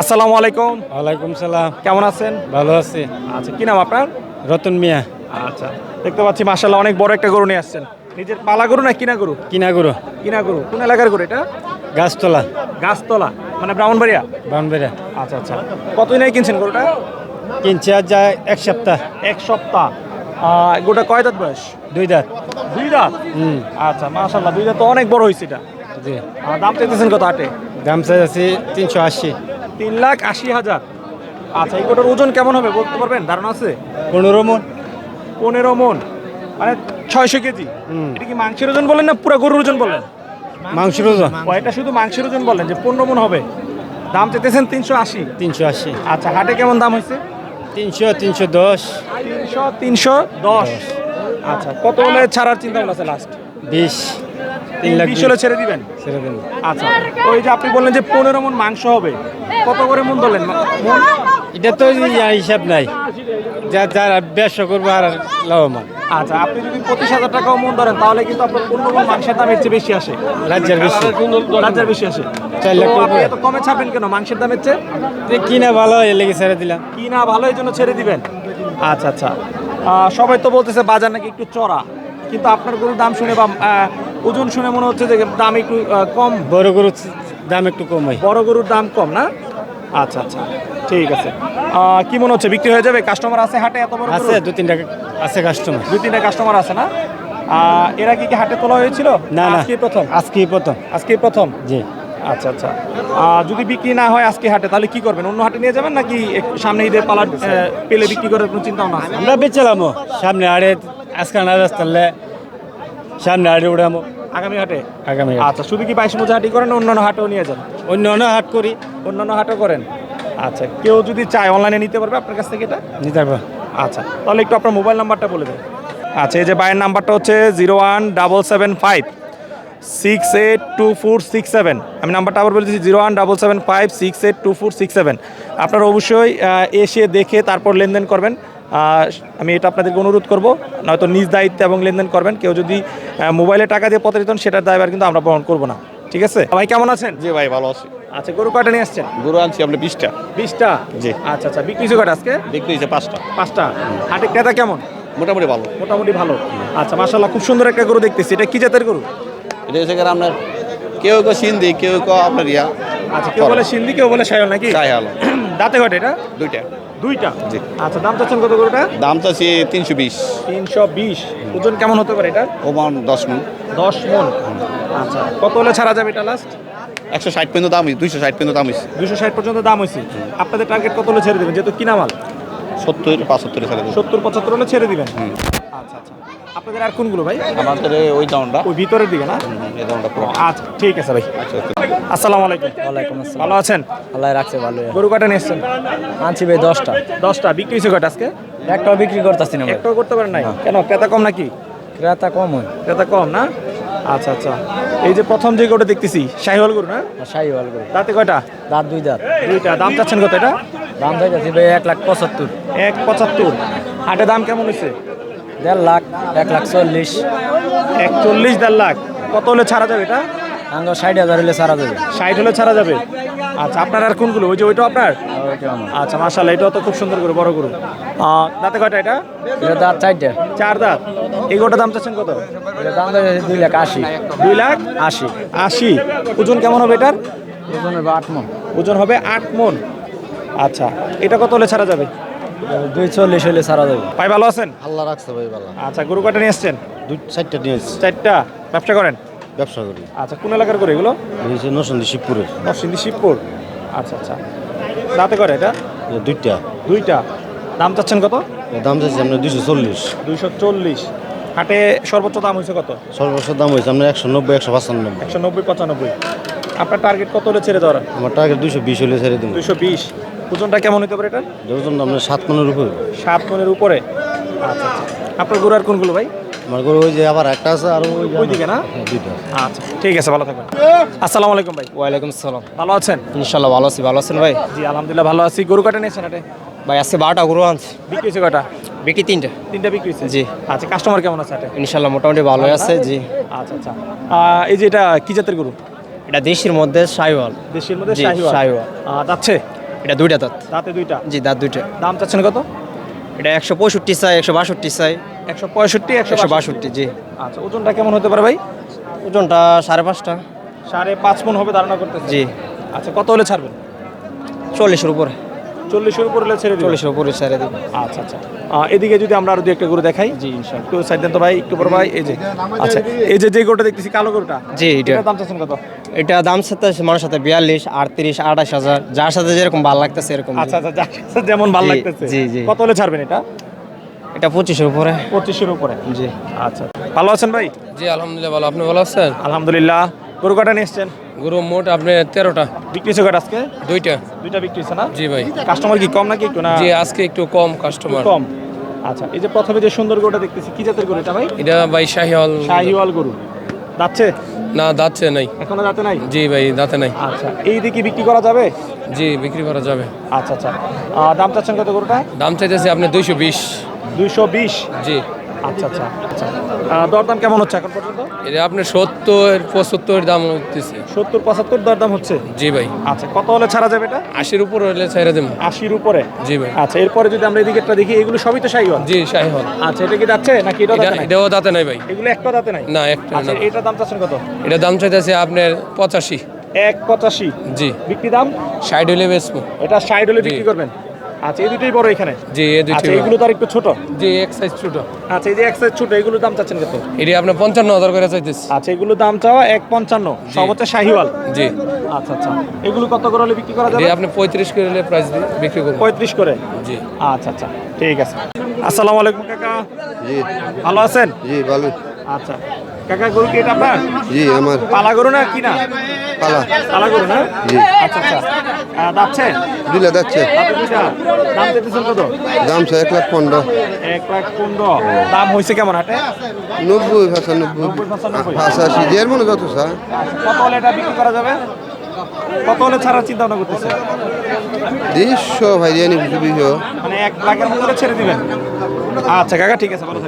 আসসালামু আলাইকুম। ওয়ালাইকুম সালাম। কেমন আছেন? ভালো আছি। আচ্ছা কি নাম আপনার? রতন মিয়া। আচ্ছা দেখতে পাচ্ছি মাশাল্লাহ অনেক বড় একটা গরু নিয়ে আসছেন। নিজের পালা গরু না কিনা গরু? কিনা গরু। কিনা গরু। কোন এলাকার গরু এটা? গাছতলা। গাছতলা। মানে ব্রাহ্মণবাড়িয়া? বানবেরা আচ্ছা আচ্ছা। কতদিন কিনছেন গরুটা? কিনছে আজ যায় এক সপ্তাহ। এক সপ্তাহ। গরুটা কয় দাঁত বয়স? দুই দাঁত। দুই দাঁত? হুম। আচ্ছা মাশাল্লাহ দুই দাঁত তো অনেক বড় হয়েছে এটা। জি। আর দাম চাইতেছেন কত আটে দাম চাই আছে তিনশো আশি। তিন লাখ আশি হাজার। আচ্ছা এই গরুটার ওজন কেমন হবে বলতে পারবেন? ধারণা আছে? পনেরো মন। পনেরো মন। মানে ছয়শো কেজি। এটা কি মাংসের ওজন বলেন না পুরো গরুর ওজন বলেন? মাংসের ওজন। কয়টা শুধু মাংসের ওজন বলেন যে পনেরো মন হবে। দাম চেতেছেন তিনশো আশি। তিনশো আশি। আচ্ছা হাটে কেমন দাম হয়েছে? তিনশো তিনশো দশ। তিনশো তিনশো দশ। আচ্ছা কত হলে ছাড়ার চিন্তা ভাবনা আছে লাস্ট বিশ। তিন লাখ বিশ হলে ছেড়ে দিবেন? ছেড়ে দেবেন আচ্ছা ওই যে আপনি বললেন যে পনেরো মন মাংস হবে। কত করে মন ধরলেন? এটা তো হিসাব নাই। যা যারা ব্যবসা করব আর লাভবান। আচ্ছা আপনি যদি পঁচিশ হাজার টাকাও মন ধরেন তাহলে কিন্তু আপনার পনেরো মন মাংসের দাম এর চেয়ে বেশি আসে। রাজ্যের বেশি। রাজ্যের বেশি আসে। চার লাখ আপনি এত কমে ছাপেন কেন? মাংসের দামের চেয়ে? যে কিনা ভালো হয় লেগে ছেড়ে দিলাম। কিনা ভালো এই জন্য ছেড়ে দিবেন? আচ্ছা আচ্ছা। সবাই তো বলতেছে বাজার নাকি একটু চড়া। কিন্তু আপনার গরুর দাম শুনে বা আহ, ওজন শুনে মনে হচ্ছে যে দাম একটু কম। বড় গরুর দাম একটু কম হয়। বড় গরুর দাম কম না? আচ্ছা আচ্ছা। ঠিক আছে। কি মনে হচ্ছে বিক্রি হয়ে যাবে? কাস্টমার আছে হাটে এত বড় আছে দু তিনটা আছে কাস্টমার দু তিনটা কাস্টমার আছে না? এরা কি কি হাটে তোলা হয়েছিল? না না। আজকে প্রথম? আজকে প্রথম। আজকে প্রথম? জি। আচ্ছা আচ্ছা। যদি বিক্রি না হয় আজকে হাটে তাহলে কি করবেন? অন্য হাটে নিয়ে যাবেন নাকি সামনে ঈদের পালা পেলে বিক্রি করার কোনো চিন্তা ভাবনা আছে? আমরা বেচালামো সামনে আড়ে আজকে না রাস্তালে সামনে আড়ে উড়ামো। আগামী হাটে? আগামী আচ্ছা শুধু কি বাইশ মোজা হাটি করেন অন্যান্য হাটেও নিয়ে যান? অন্য অন্য হাট করি। অন্যান্য হাটও করেন? আচ্ছা কেউ যদি চায় অনলাইনে নিতে পারবে আপনার কাছ থেকে এটা? নিতে পারব। আচ্ছা তাহলে একটু আপনার মোবাইল নাম্বারটা বলে দেন। আচ্ছা এই যে বাইয়ের নাম্বারটা হচ্ছে zero one double seven five six eight two four six seven আমি নাম্বারটা আবার বলতেছি zero one double seven five six eight two four six seven আপনারা অবশ্যই এসে দেখে তারপর লেনদেন করবেন। আমি এটা আপনাদেরকে অনুরোধ করব নয়তো নিজ দায়িত্ব এবং লেনদেন করবেন। কেউ যদি মোবাইলে টাকা দিয়ে প্রতারিত হন সেটার দায়ভার কিন্তু আমরা বহন করব না। ঠিক আছে? ভাই কেমন আছেন? জি ভাই ভালো আছি। আচ্ছা গরু কয়টা নিয়ে আসছেন? গরু আনছি আমরা বিশটা। বিশটা? জি। আচ্ছা আচ্ছা বিক্রি হয়েছে কয়টা আজকে? বিক্রি হয়েছে পাঁচটা। পাঁচটা। হাটে ক্রেতা কেমন? মোটামুটি ভালো। মোটামুটি ভালো। আচ্ছা মাশাল্লাহ খুব সুন্দর একটা গরু দেখতেছি। এটা কি জাতের গরু? এটা হচ্ছে আপনার কেউ কেউ সিন্ধি কেউ কেউ আপনার ইয়া। আচ্ছা কেউ বলে সিন্ধি কেউ বলে সায়ল নাকি? আলো দাঁতে কয়টা এটা? দুইটা। দুইটা? জি। আচ্ছা দাম চাচ্ছেন কত গরুটা দাম আছে তিনশো বিশ। তিনশো বিশ। ওজন কেমন হতে পারে এটা ওমান দশ মন। দশ মন। আচ্ছা কত হলে ছাড়া যাবে এটা লাস্ট একশো ষাট পর্যন্ত দাম হয়েছে দুইশো ষাট পর্যন্ত দাম হয়েছে দুশো ষাট পর্যন্ত দাম হয়েছে আপনাদের টার্গেট কত হলে ছেড়ে দেবেন? যেহেতু কিনা মাল। সত্তর পাঁচাত্তর সালে সত্তর পঁচাত্তর হলে ছেড়ে দিবেন? আচ্ছা আচ্ছা। আপনাদের আর কোনগুলো ভাই? আমাদের ওই দামটা। ওই ভিতরের দিকে না? এই দামটা আচ্ছা ঠিক আছে ভাই। আচ্ছা। আসসালামু আলাইকুম। ওয়ালাইকুম আসসালাম। ভালো আছেন? আল্লাহ রাখছে ভালো গরু কয়টা নিয়ে এসছেন? আনছি ভাই দশটা। দশটা। বিক্রি হয়েছে কয়টা আজকে? একটাও বিক্রি করতেছি না একটাও করতে পারেন নাই? কেন? ক্রেতা কম নাকি? ক্রেতা কম হয়। ক্রেতা কম না? আচ্ছা আচ্ছা। এই যে প্রথম যে গরুটা দেখতেছি শাহিওয়াল গরু না? শাহি ভালো করে তাতে কয়টা? দাঁত দুই দাঁত। দুইটা। দাম চাচ্ছেন কত এটা? দাম চাইতেছি ভাই এক লাখ পঁচাত্তর। এক পঁচাত্তর। হাটে দাম কেমন হয়েছে? দেড় লাখ এক লাখ চল্লিশ। এক চল্লিশ দেড় লাখ। কত হলে ছাড়া যাবে এটা? ষাট হাজার হলে দেবে। ষাট হলে ছাড়া যাবে? আচ্ছা আপনার আর কোনগুলো ওই যে ওইটা আপনার? আচ্ছা মার্শাল্লাহ এটাও তো খুব সুন্দর বড় গরু। আহ, দাঁতে কয়টা এটা? এটা দাঁত চারটে। চার দাঁত। এই গরুটার দাম চাচ্ছেন কত? দাম দুই লাখ আশি। দুই লাখ আশি। আশি। ওজন কেমন হবে এটার? ওজনের বা আট মন। ওজন হবে আট মন। আচ্ছা এটা কত হলে ছাড়া যাবে? দুই চল্লিশ হলে সারা দেবে। ভাই ভালো আছেন? আল্লাহ রাখছে ভাই ভালো। আচ্ছা গরু কয়টা নিয়ে এসছেন? দুই চারটা নিয়ে চারটা। ব্যবসা করেন? ব্যবসা করি। আচ্ছা কোন এলাকার করে এগুলো? নিয়েছে নসন্দি শিবপুরের। নরসিংদী শিবপুর। আচ্ছা আচ্ছা। দাঁতে করে এটা? দুইটা। দুইটা। দাম চাচ্ছেন কত? দাম চাইছে আপনার দুইশো চল্লিশ। দুইশো চল্লিশ। হাটে সর্বোচ্চ দাম হয়েছে কত? সর্বোচ্চ দাম হয়েছে আপনার একশো নব্বই একশো পঁচানব্বই। একশো নব্বই পঁচানব্বই। আপনার টার্গেট কত হলে ছেড়ে দেওয়ার? আমার টার্গেট দুইশো বিশ হলে ছেড়ে দিব। দুইশো বিশ। ওজনটা কেমন হতে পারে এটা? ওজন আপনার সাত মনের উপরে। সাত মনের উপরে। আচ্ছা আচ্ছা। আপনার গোড়ার কোনগুলো ভাই? আমার গরু ওই যে আবার একটা আছে আর ওই যে না? হ্যাঁ, দুইটা আচ্ছা ঠিক আছে ভালো থাকবেন। আসসালামু আলাইকুম ভাই। ওয়ালাইকুম আসসালাম। ভালো আছেন? ইনশাল্লাহ ভালো আছি ভালো আছেন ভাই? জি আলহামদুলিল্লাহ ভালো আছি। গরু কাটা নিয়েছেন হাটে? ভাই আজকে বারোটা গরু আনছি। বিক্রি হয়েছে কটা? বিক্রি তিনটা। তিনটা বিক্রি হয়েছে? জি। আচ্ছা কাস্টমার কেমন আছে হাটে? ইনশাল্লাহ মোটামুটি ভালোই আছে জি। আচ্ছা আচ্ছা। আহ, এই যে এটা কি জাতের গরু? এটা দেশের মধ্যে শাহিওয়াল। দেশের মধ্যে। যাচ্ছে? এটা দুইটা দাঁত। দাঁতে দুইটা? জি দাঁত দুইটা। দাম চাচ্ছেন কত? এটা একশো পঁয়ষট্টি চাই একশো বাষট্টি চাই। একশো পঁয়ষট্টি একশো বাষট্টি। জি। আচ্ছা ওজনটা কেমন হতে পারে ভাই? ওজনটা সাড়ে পাঁচটা। সাড়ে পাঁচ মন হবে ধারণা করতেছে। জি। আচ্ছা কত হলে ছাড়বেন? চল্লিশের উপরে। চল্লিশের উপর হলে ছেড়ে চল্লিশের উপরে ছেড়ে দেবো। আচ্ছা আচ্ছা। এদিকে যদি আমরা আরও দু একটা গরু দেখাই। জি একটু সাইড দেন তো ভাই একটু বড় ভাই এই যে। আচ্ছা এই যে যে গরুটা দেখতেছি কালো গরুটা জি এটা। দাম চাচ্ছেন কত? এটা দাম সাথে মানুষের সাথে বিয়াল্লিশ আটত্রিশ আঠাশ হাজার। যার সাথে যেরকম ভালো লাগতেছে এরকম। আচ্ছা আচ্ছা যার যেমন ভালো লাগতেছে। জি, জি। কত হলে ছাড়বেন এটা? এটা পঁচিশের উপরে। পঁচিশের উপরে। জি। আচ্ছা। ভালো আছেন ভাই? জি আলহামদুলিল্লাহ ভালো। আপনি ভালো আছেন? আলহামদুলিল্লাহ। গরু কটা নিয়ে এসছেন? গরু মোট আপনি তেরোটা। বিক্রি হয়েছে আজকে? দুইটা। দুইটা বিক্রি হয়েছে না? জি ভাই। কাস্টমার কি কম নাকি একটু না? জি আজকে একটু কম কাস্টমার। কম। আচ্ছা এই যে প্রথমে যে সুন্দর গরুটা দেখতেছি কি জাতের গরু এটা ভাই? এটা ভাই শাহিওয়াল শাহিওয়াল গরু। যাচ্ছে না দাঁতছে নাই। এখনও যাতে নাই? জি ভাই দাঁতে নাই। আচ্ছা এই দিকে বিক্রি করা যাবে? জি বিক্রি করা যাবে। আচ্ছা আচ্ছা। দাম চাচ্ছেন কত গরুটা? দাম চাইতেছে আপনি দুইশো বিশ। দুইশো বিশ? জি। আচ্ছা আচ্ছা আচ্ছা। দরদাম কেমন হচ্ছে এখন পর্যন্ত? এটা আপনি সত্তর পঁচাত্তর দাম হচ্ছে সত্তর পঁচাত্তর দরদাম হচ্ছে? জি ভাই। আচ্ছা কত হলে ছাড়া যাবে এটা? আশির উপর হলে ছেড়ে দেব। আশির উপরে? জি ভাই। আচ্ছা এরপরে যদি আমরা এদিকেরটা দেখি এগুলো সবই তো শাহিওয়াল? জি শাহিওয়াল। আচ্ছা এটা কি যাচ্ছে নাকি এটা দাঁতে নাই? এটাও দাঁতে নাই ভাই। এগুলো একটা দাঁতে নাই? না একটা আচ্ছা দাম চাচ্ছেন কত? এটা দাম চাইতেছে আপনার পঁচাশি। এক পঁচাশি। জি। বিক্রি দাম? ষাট হলে বেচবো। এটা ষাট হলে বিক্রি করবেন? আচ্ছা এই দুটোই বড় এখানে? জি এ দুইটি আচ্ছা এগুলো তো আর একটু ছোট? জি এক সাইজ ছোট। আচ্ছা এই যে এক size ছোট এগুলোর দাম চাচ্ছেন কত? এটি আপনার পঞ্চান্ন হাজার করে চাইতেছে। আচ্ছা এগুলোর দাম চাওয়া এক পঞ্চান্ন। সব হচ্ছে শাহিওয়াল। জি। আচ্ছা আচ্ছা। এগুলো কত করে হলে বিক্রি করা যাবে? আপনি পঁয়ত্রিশ করে হলে প্রাইস বিক্রি করব পঁয়ত্রিশ করে? জি। আচ্ছা আচ্ছা ঠিক আছে। আসসালামু আলাইকুম কাকা। জি। ভালো আছেন? জি ভালো। আচ্ছা। কাকা গরু কি এটা আপনার? জি আমার। পালা গরু না কি না? পালা। পালা গরু না? জি। আচ্ছা আচ্ছা। যাচ্ছে দিলে যাচ্ছে। দাম এক লাখ পনেরো। এক লাখ পনেরো। দাম হয়েছে কেমন হাটে? নব্বই পঁচানব্বই নব্বই। পঁচাশি যের মনে যত স্যার কত হলে এটা বিক্রি করা যাবে? কত হলে ছাড়ার চিন্তা ভাবনা করতেছে? দৃশ্য ভাই জানি কিছু মানে এক লাখের মধ্যে ছেড়ে দিবেন। আচ্ছা কাকা ঠিক আছে ভালো।